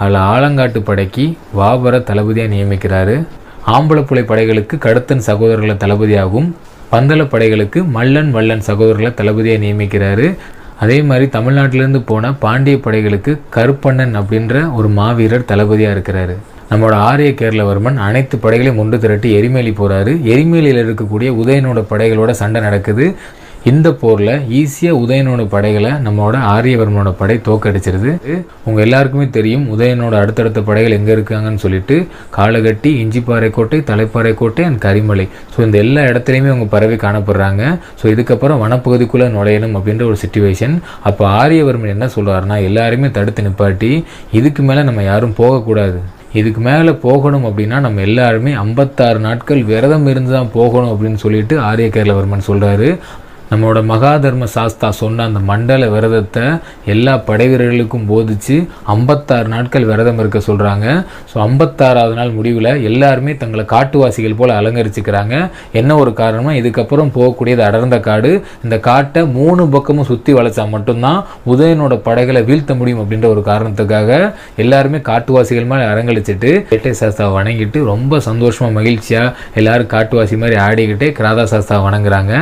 அதில் ஆலங்காட்டு படைக்கு வாபர தளபதியாக நியமிக்கிறாரு. ஆம்பளப்புழை படைகளுக்கு கடுத்தன் சகோதரர்களை தளபதியாகவும் பந்தள படைகளுக்கு மல்லன் வல்லன் சகோதரர்களை தளபதியாக நியமிக்கிறாரு. அதே மாதிரி தமிழ்நாட்டிலேருந்து போன பாண்டிய படைகளுக்கு கருப்பண்ணன் அப்படின்ற ஒரு மாவீரர் தளபதியாக இருக்கிறாரு. நம்மளோட ஆரிய கேரளவர்மன் அனைத்து படைகளையும் ஒன்று திரட்டி எரிமேலி போகிறாரு எரிமேலியில் இருக்கக்கூடிய உதயனோட படைகளோட சண்டை நடக்குது. இந்த போரில் ஈஸியாக உதயனோட படைகளை நம்மளோட ஆரியவர்மனோட படை தோக்கடிச்சிருது. உங்கள் எல்லாருக்குமே தெரியும் உதயனோட அடுத்தடுத்த படைகள் எங்கே இருக்காங்கன்னு சொல்லிட்டு காலகட்டி இஞ்சிப்பாறை கோட்டை தலைப்பாறை கோட்டை அண்ட் கரிமலை. ஸோ இந்த எல்லா இடத்துலையுமே அவங்க பரவி காணப்படுறாங்க. ஸோ இதுக்கப்புறம் வனப்பகுதிக்குள்ளே நுழையணும் அப்படின்ற ஒரு சுச்சுவேஷன் அப்போ ஆரியவர்மன் என்ன சொல்கிறாருன்னா எல்லாருமே தடுத்து நிப்பாட்டி இதுக்கு மேலே நம்ம யாரும் போகக்கூடாது. இதுக்கு மேலே போகணும் அப்படின்னா நம்ம எல்லாருமே ஐம்பத்தாறு நாட்கள் விரதம் இருந்து தான் போகணும் அப்படின்னு சொல்லிட்டு ஆரிய கேரளவர்மன் சொல்கிறாரு நம்மளோட மகாதர்ம சாஸ்தா சொன்ன அந்த மண்டல விரதத்தை எல்லா படை வீரர்களுக்கும் போதிச்சு ஐம்பத்தாறு நாட்கள் விரதம் இருக்க சொல்கிறாங்க ஸோ ஐம்பத்தாறாவது நாள் முடிவில் எல்லாருமே தங்களை காட்டுவாசிகள் போல் அலங்கரிச்சுக்கிறாங்க. என்ன ஒரு காரணமாக இதுக்கப்புறம் போகக்கூடியது அடர்ந்த காடு. இந்த காட்டை மூணு பக்கமும் சுற்றி வளைச்சா மட்டும்தான் உதயனோட படைகளை வீழ்த்த முடியும் அப்படின்ற ஒரு காரணத்துக்காக எல்லாருமே காட்டுவாசிகள் மாதிரி அரங்கழிச்சிட்டு வேட்டை சாஸ்தாவை வணங்கிட்டு ரொம்ப சந்தோஷமாக மகிழ்ச்சியாக எல்லாரும் காட்டுவாசி மாதிரி ஆடிக்கிட்டே கிராதா சாஸ்தாவை வணங்குறாங்க.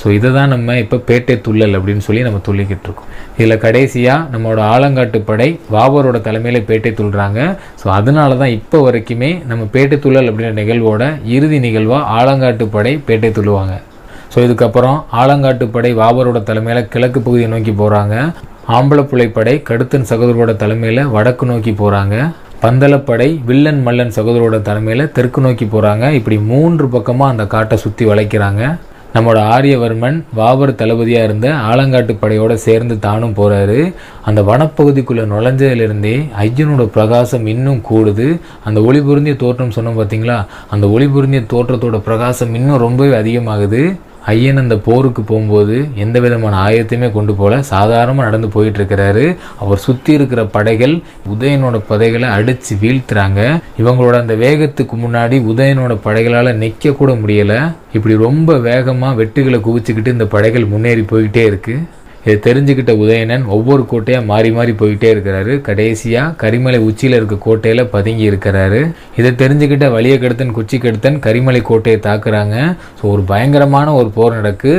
ஸோ இதை தான் நம்ம இப்போ பேட்டை துள்ளல் அப்படின்னு சொல்லி நம்ம துள்ளிக்கிட்டு இருக்கோம். இதில் கடைசியாக நம்மளோட ஆலங்காட்டு படை வாபரோட தலைமையில் பேட்டை துள்ளுறாங்க. ஸோ அதனால தான் இப்போ வரைக்குமே நம்ம பேட்டை துள்ளல் அப்படின்ற நிகழ்வோட இறுதி நிகழ்வாக ஆலங்காட்டு படை பேட்டை துள்ளுவாங்க. ஸோ இதுக்கப்புறம் ஆலங்காட்டு படை வாபரோட தலைமையில் கிழக்கு பகுதியை நோக்கி போகிறாங்க ஆம்பளப்புழை படை கடுத்தன் சகோதரோட தலைமையில் வடக்கு நோக்கி போகிறாங்க பந்தலப்படை வில்லன் மல்லன் சகோதரோட தலைமையில் தெற்கு நோக்கி போகிறாங்க இப்படி மூன்று பக்கமாக அந்த காட்டை சுற்றி வளைக்கிறாங்க. நம்மளோட ஆரியவர்மன் வாபர் தளபதியாக இருந்த ஆலங்காட்டு படையோடு சேர்ந்து தானும் போகிறாரு அந்த வனப்பகுதிக்குள்ளே நுழைஞ்சதுலேருந்தே ஐயனோட பிரகாசம் இன்னும் கூடுது. அந்த ஒளி பொருந்திய தோற்றம் சொன்னோம் பார்த்தீங்களா அந்த ஒளி பொருந்திய தோற்றத்தோட பிரகாசம் இன்னும் ரொம்பவே அதிகமாகுது. ஐயன் அந்த போருக்கு போகும்போது எந்த விதமான ஆயத்தையுமே கொண்டு போல சாதாரணமாக நடந்து போயிட்டுருக்கிறாரு. அவர் சுற்றி இருக்கிற படைகள் உதயனோட படைகளை அடித்து வீழ்த்துறாங்க. இவங்களோட அந்த வேகத்துக்கு முன்னாடி உதயனோட படைகளால் நிற்கக்கூட முடியலை. இப்படி ரொம்ப வேகமாக வெட்டுகளை குவிச்சுக்கிட்டு இந்த படைகள் முன்னேறி போய்கிட்டே இருக்குது இதை தெரிஞ்சுக்கிட்ட உதயணன் ஒவ்வொரு கோட்டையாக மாறி மாறி போயிட்டே இருக்கிறாரு. கடைசியாக கரிமலை உச்சியில் இருக்க கோட்டையில் பதுங்கி இருக்கிறாரு. இதை தெரிஞ்சுக்கிட்ட வலிய கெடுத்தன் குச்சி கெடுத்தன் கரிமலை கோட்டையை தாக்குறாங்க. ஸோ ஒரு பயங்கரமான ஒரு போர் நடக்கு.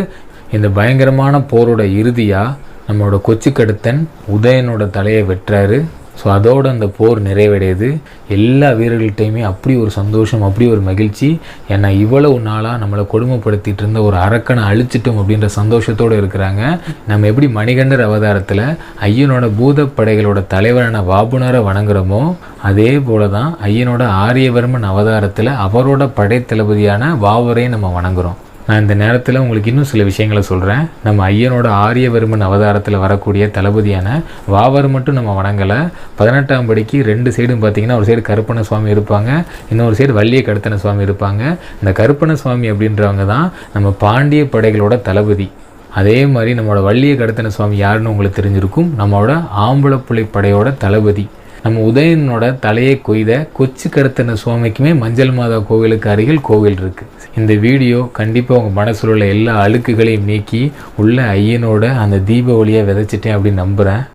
இந்த பயங்கரமான போரோட இறுதியாக நம்மளோட கொச்சி கெடுத்தன் உதயனோட தலையை வெட்டுறாரு. ஸோ அதோட அந்த போர் நிறைவடையுது. எல்லா வீரர்கள்ட்டையுமே அப்படி ஒரு சந்தோஷம் அப்படி ஒரு மகிழ்ச்சி. ஏன்னா இவ்வளவு நாளாக நம்மளை கொடுமைப்படுத்திட்டு இருந்த ஒரு அரக்கனை அழிச்சிட்டோம் அப்படின்ற சந்தோஷத்தோடு இருக்கிறாங்க. நம்ம எப்படி மணிகண்டர் அவதாரத்தில் ஐயனோட பூதப்படைகளோட தலைவரான வாபுனரை வணங்குறோமோ அதே போல தான் ஐயனோட ஆரியவர்மன் அவதாரத்தில் அவரோட படைத்தளபதியான வாவரையும் நம்ம வணங்குறோம். நான் இந்த நேரத்தில் உங்களுக்கு இன்னும் சில விஷயங்களை சொல்கிறேன் நம்ம ஐயனோட ஆரியவர்மன் அவதாரத்தில் வரக்கூடிய தளபதியான வாவர் மட்டும் நம்ம வணங்கலை. பதினெட்டாம் படிக்கு ரெண்டு சைடும் பார்த்தீங்கன்னா ஒரு சைடு கருப்பண சுவாமி இருப்பாங்க இன்னொரு சைடு வள்ளிய கடத்தன சுவாமி இருப்பாங்க. இந்த கருப்பண சுவாமி அப்படின்றவங்க தான் நம்ம பாண்டிய படைகளோட தளபதி. அதே மாதிரி நம்மளோட வள்ளிய கடத்தன சுவாமி யாருன்னு உங்களுக்கு தெரிஞ்சிருக்கும்? நம்மளோட ஆம்பளப்புள்ளை படையோட தளபதி. நம்ம உதயனோட தலையை கொய்த கொச்சு கடத்தின சுவாமிக்குமே மஞ்சள் மாதா கோவிலுக்கு அருகில் கோவில் இருக்குது இந்த வீடியோ கண்டிப்பாக உங்கள் மனசில் உள்ள எல்லா அழுக்குகளையும் நீக்கி உள்ள ஐயனோட அந்த தீப ஒளியை விதைச்சிட்டேன் அப்படின்னு நம்புகிறேன்